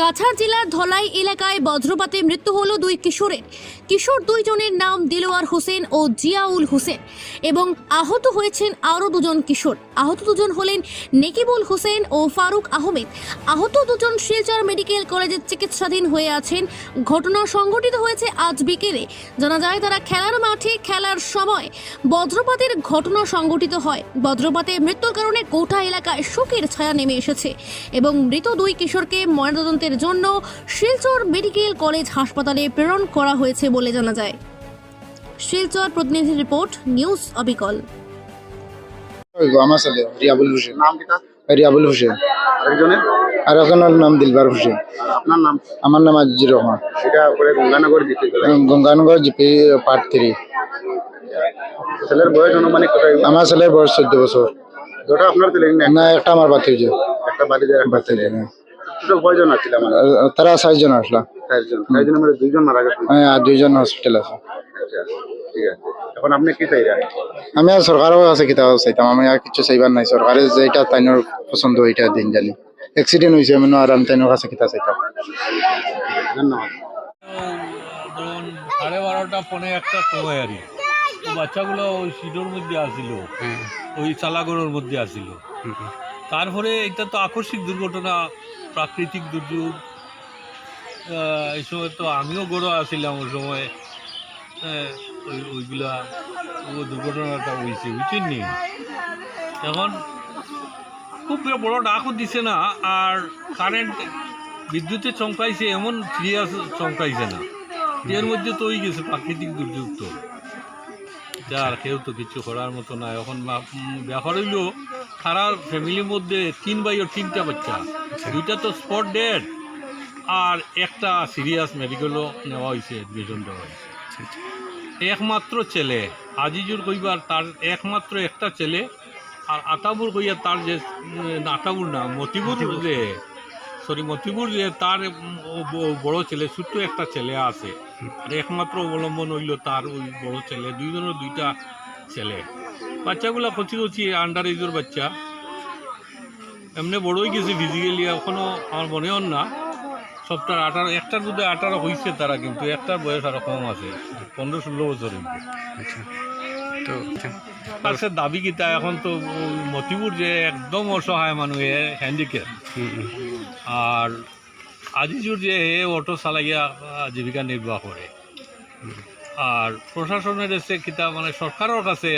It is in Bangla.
কাছাড় জেলার ধলাই এলাকায় বজ্রপাতে মৃত্যু হলো দুই কিশোরের। কিশোর দুইজনের নাম দিলোয়ার হোসেন ও জিয়াউল হোসেন এবং আহত হয়েছেন আরও দুজন কিশোর। আহত দুজন হলেন নেকিবুল হোসেন ও ফারুক আহমেদ। আহত দুজন শিলচর মেডিকেল কলেজের চিকিৎসাধীন হয়ে আছেন। ঘটনা সংঘটিত হয়েছে আজ বিকেলে। জানা যায়, তারা খেলার মাঠে খেলার সময় বজ্রপাতের ঘটনা সংঘটিত হয়। বজ্রপাতে মৃত্যুর কারণে গোটা এলাকায় শোকের ছায়া নেমে এসেছে এবং মৃত দুই কিশোরকে ময়নাতদন্তের জন্য শিলচর মেডিকেল কলেজ হাসপাতালে প্রেরণ করা হয়েছে বলে জানা যায়। শিলচর প্রতিনিধি রিপোর্ট নিউজ অবিকল। আমার ছেলে রিয়াবুল হোসেন। নাম কিতা রিয়াবুল হোসেন। আরেকজনের? আর ওখানের নাম দিলবার হোসেন। আপনার নাম? আমার নাম আজিজুর রহমান। এটা করে গঙ্গানগর দিতে গঙ্গানগর জিপি পার্ট থ্রি। ছেলের বয়স অনুমানিক কত আমার ছেলের বয়স চোদ্দ বছর। দুটা আপনার ছেলে না একটা আমার বাতি হয়েছে একটা বাড়িতে একটা কয়জন আছিল আমার তারা চারজন আসলা। চারজন চারজনের মধ্যে দুইজন মারা গেছে। হ্যাঁ, আর দুইজন হসপিটাল আছে। আচ্ছা ঠিক আছে। এখন আপনি কি চাইরা? আমি আর সরকারের কাছে কিতাব চাইতাম। আমি আর কিছু চাইবার নাই। সরকারে যেটা তাইনোর পছন্দ ওইটা দিন জানি। অ্যাক্সিডেন্ট হয়েছে মানে আর আমি তাইনোর কাছে কিতাব চাইতাম। ধন্যবাদ। সাড়ে বারোটা পনেরো একটা সময় আর তো বাচ্চাগুলো ওই সিডোর মধ্যে আসিল। ওই চালাগড়ের মধ্যে আসিল। তারপরে এটা তো আকস্মিক দুর্ঘটনা। প্রাকৃতিক দুর্যোগ এই সময় তো আমিও গড়ো আসছিলাম ওই সময়। আহ, ওই ওইগুলা ও দুর্ঘটনাটা হয়েছে বুঝছেন নি? এখন খুব বড় ডাকও দিছে না আর কারেন্ট বিদ্যুতে চমকাইছে এমন সিরিয়াস চমকাইছে না। এর মধ্যে তো ওই গেছে প্রাকৃতিক দুর্যোগ তো। যা আর কেউ তো কিছু করার মতো না এখন ব্যাপার হইল, সারা ফ্যামিলির মধ্যে তিন ও তিনটা বাচ্চা। দুইটা তো স্পট ডেড আর একটা সিরিয়াস মেডিকেলও নেওয়া হয়েছে অ্যাডমিশন দেওয়া হয়েছে একমাত্র ছেলে, আজিজুর কইবার তার একমাত্র একটা ছেলে, আর আতাবুর কইয়া তার যে আতাবুর না, মতিবুর যে সরি মতিবুর যে তার বড় ছেলে, ছোট্ট একটা ছেলে আছে। আর একমাত্র অবলম্বন হইল তার ওই বড় ছেলে, দুইজনের দুইটা ছেলে। বাচ্চাগুলা কচি কচি আন্ডার এজের বাচ্চা। এমনি বড়ই গেছে ফিজিক্যালি এখনও আমার মনে হন না। সবটার আঠারো, একটার মধ্যে আঠারো হয়েছে তারা কিন্তু, একটার বয়স আরও কম আছে, পনেরো ষোলো বছর হইবে আছে দাবি কিতা এখন তো মতিপুর যে একদম অসহায় মানুহে হ্যান্ডিক্যাপ আর আজিজুর যে অটো চালাইয়া জীবিকা নির্বাহ করে। আর প্রশাসনের এসে কিতা মানে সরকারের কাছে